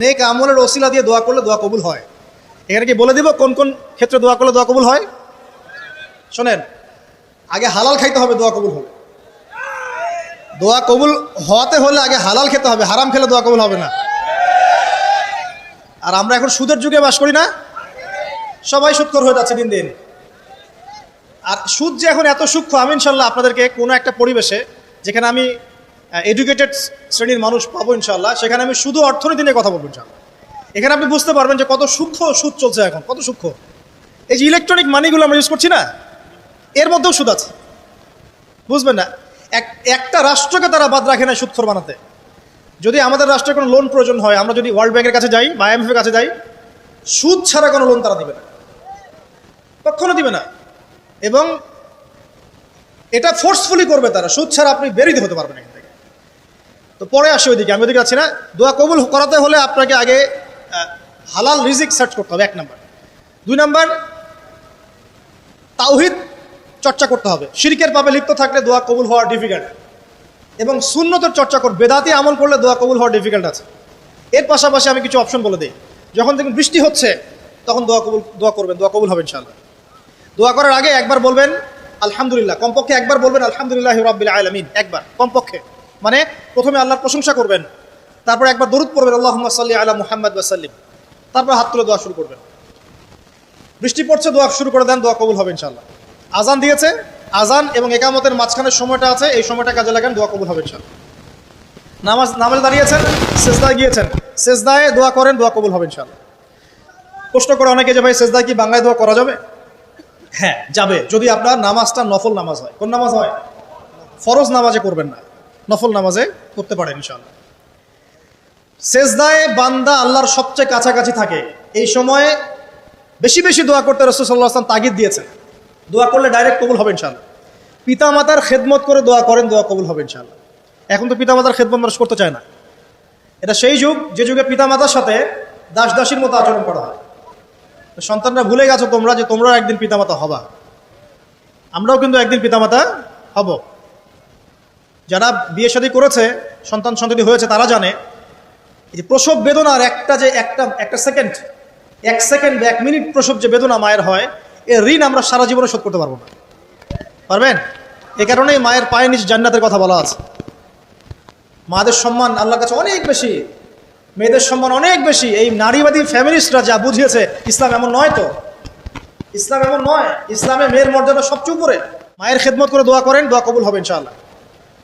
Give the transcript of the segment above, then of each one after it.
নেক আমলের ওসিলা দিয়ে দোয়া করলে দোয়া কবুল হয়। এখানে কি বলে দিব কোন কোন ক্ষেত্রে দোয়া করলে দোয়া কবুল হয়? শোনেন, আগে হালাল খাইতে হবে, দোয়া কবুল হবে। দোয়া কবুল হওয়াতে হলে আগে হালাল খেতে হবে, হারাম খেলে দোয়া কবুল হবে না। আর আমরা এখন সুদের যুগে বাস করি না। সবাই সুৎকর হয়ে যাচ্ছে দিন দিন। আর সুদ যে এখন এত সূক্ষ্ম, আমি ইনশাল্লাহ আপনাদেরকে কোনো একটা পরিবেশে যেখানে আমি এডুকেটেড শ্রেণির মানুষ পাবো ইনশাল্লাহ সেখানে আমি শুধু অর্থনীতি নিয়ে কথা বলব ইনশাল্লাহ এখানে আপনি বুঝতে পারবেন যে কত সূক্ষ্ম সুদ চলছে এখন, কত সূক্ষ্ম। এই যে ইলেকট্রনিক মানিগুলো আমরা ইউজ করছি না, এর মধ্যেও সুদ আছে। বুঝবেন না? এক, একটা রাষ্ট্রকে তারা বাদ রাখে না সুদখোর বানাতে। যদি আমাদের রাষ্ট্রের কোনো লোন প্রয়োজন হয়, আমরা যদি ওয়ার্ল্ড ব্যাংকের কাছে যাই, বা আইএমএফের কাছে যাই, সুদ ছাড়া কোনো লোন তারা দিবে না। কখনো দিবে না। এবং এটা ফোর্সফুলি করবে তারা। সুদ ছাড়া আপনি বেরিয়ে হতে পারবেন তো পরে আসে ওইদিকে, আমি ওইদিকে আছি না। দোয়া কবুল করাতে হলে আপনাকে আগে হালাল রিজিক সার্চ করতে হবে, এক নাম্বার। দুই নাম্বার, তাওহিদ চর্চা করতে হবে। শিরিকের পাবে লিপ্ত থাকলে দোয়া কবুল হওয়া ডিফিকাল্ট এবং শূন্যতের চর্চা কর, বেদাতি আমল করলে দোয়া কবুল হওয়া ডিফিকাল্ট আছে। এর পাশাপাশি আমি কিছু অপশন বলে দিই। যখন দেখুন বৃষ্টি হচ্ছে, তখন দোয়া কবুল, দোয়া করবেন, দোয়া কবুল হবে ইনশাআল্লাহ। দোয়া করার আগে একবার বলবেন, আলহামদুলিল্লাহ। কমপক্ষে একবার বলবেন, আলহামদুলিল্লাহ রব্বিল আলমিন। একবার, কমপক্ষে। মানে প্রথমে আল্লাহর প্রশংসা করবেন, তারপর একবার দরুদ পড়বেন আল্লাহ সাল্লি আলা মুহাম্মদ ওয়াসাল্লিম তারপর হাত তুলে দোয়া শুরু করবেন। বৃষ্টি পড়ছে, দোয়া শুরু করে দেন, দোয়া কবুল হবে ইনশাল্লাহ আজান দিয়েছে, আজান এবং একামতের মাঝখানের সময়টা আছে, এই সময়টা কাজে লাগান, দোয়া কবুল হবে ইনশাল্লাহ নামাজ, নামাজে দাঁড়িয়েছেন, সেজদায় গিয়েছেন, সেজদায় দোয়া করেন, দোয়া কবুল হবে ইনশাল্লাহ প্রশ্ন করে অনেকে যে ভাই, সেজদায় কি বাংলায় দোয়া করা যাবে? হ্যাঁ যাবে, যদি আপনার নামাজটা নফল নামাজ হয়। কোন নামাজ হয়? ফরজ নামাজে করবেন না। নফল নামাজে করতে পারেন ইনশাল্লাহ সেজদায় বান্দা আল্লাহর সবচেয়ে কাছাকাছি থাকে। এই সময়ে বেশি বেশি দোয়া করতে রসুল্লাহ আসলাম তাগিদ দিয়েছেন। দোয়া করলে ডাইরেক্ট কবুল হবে ইনশাল্লাহ পিতা মাতার খেদমত করে দোয়া করেন, দোয়া কবুল হবে ইনশাল্লাহ এখন তো পিতা মাতার খেদমত মানুষ করতে চায় না। এটা সেই যুগ, যে যুগে পিতা মাতার সাথে দাস দাসীর মতো আচরণ করা হয়। সন্তানরা ভুলে গেছো তোমরা যে তোমরাও একদিন পিতামাতা হবা। আমরাও কিন্তু একদিন পিতামাতা হব। যারা বিয়ে শাদী করেছে, সন্তান সন্ততি হয়েছে, তারা জানে যে প্রসব বেদনার একটা যে একটা একটা সেকেন্ড এক সেকেন্ড এক মিনিট প্রসব যে বেদনা মায়ের হয়, এর ঋণ আমরা সারা জীবনে শোধ করতে পারব না। পারবেন? এ কারণেই মায়ের পায়ে নিচ জান্নাতের কথা বলা আছে। মাদের সম্মান আল্লাহর কাছে অনেক বেশি, মেয়েদের সম্মান অনেক বেশি। এই নারীবাদী ফ্যামিলিস্টরা যা বুঝিয়েছে, ইসলাম এমন নয় তো। ইসলাম এমন নয়, ইসলামে মেয়ের মর্যাদা সবচেয়ে উপরে। মায়ের খেদমত করে দোয়া করেন, দোয়া কবুল হবে ইনশাআল্লাহ।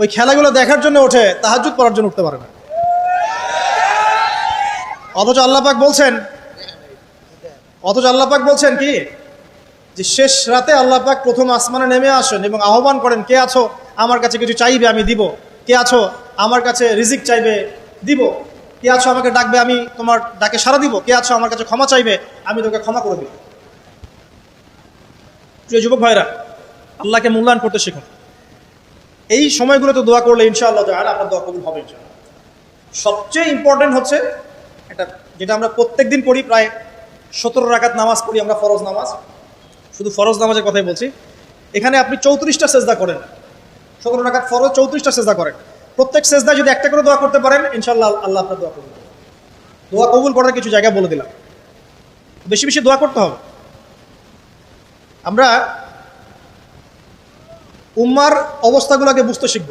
ওই খেলাগুলো দেখার জন্য ওঠে তাহাজুদ পড়ার জন্য উঠতে পারে না। অথচ আল্লাপাক বলছেন, অথচ আল্লাপাক বলছেন কি? যে শেষ রাতে আল্লাপাক প্রথম আসমানে নেমে আসেন এবং আহ্বান করেন, কে আছো? আমার কাছে কিছু চাইবে, আমি দিব। কে আছো? আমার কাছে রিজিক চাইবে, দিব। কে আছো? আমাকে ডাকবে, আমি তোমার ডাকে সারা দিব। কে আছো? আমার কাছে ক্ষমা চাইবে, আমি তোকে ক্ষমা করে দিব। যুবক ভাইরা, আল্লাহকে মূল্যায়ন করতে শিখুন। এই সময়গুলোতে দোয়া করলে ইনশাআল্লাহ তাআলা আপনার দোয়া কবুল হবে সবচেয়ে ইম্পর্টেন্ট হচ্ছে এটা যেটা আমরা প্রত্যেক দিন পড়ি, প্রায় সতেরো রাকাত নামাজ পড়ি আমরা, ফরজ নামাজ। শুধু ফরজ নামাজের কথাই বলছি। এখানে আপনি চৌত্রিশটা সেজদা করেন। সতেরো রাকাত ফরজ, চৌত্রিশটা সেজদা করেন। প্রত্যেক সেজদায় যদি একটা করে দোয়া করতে পারেন ইনশাল্লাহ আল্লাহ আপনার দোয়া কবুল দোয়া কবুল করার কিছু জায়গা বলে দিলাম। বেশি বেশি দোয়া করতে হবে। আমরা উম্মার অবস্থাগুলোকে বুঝতে শিখব।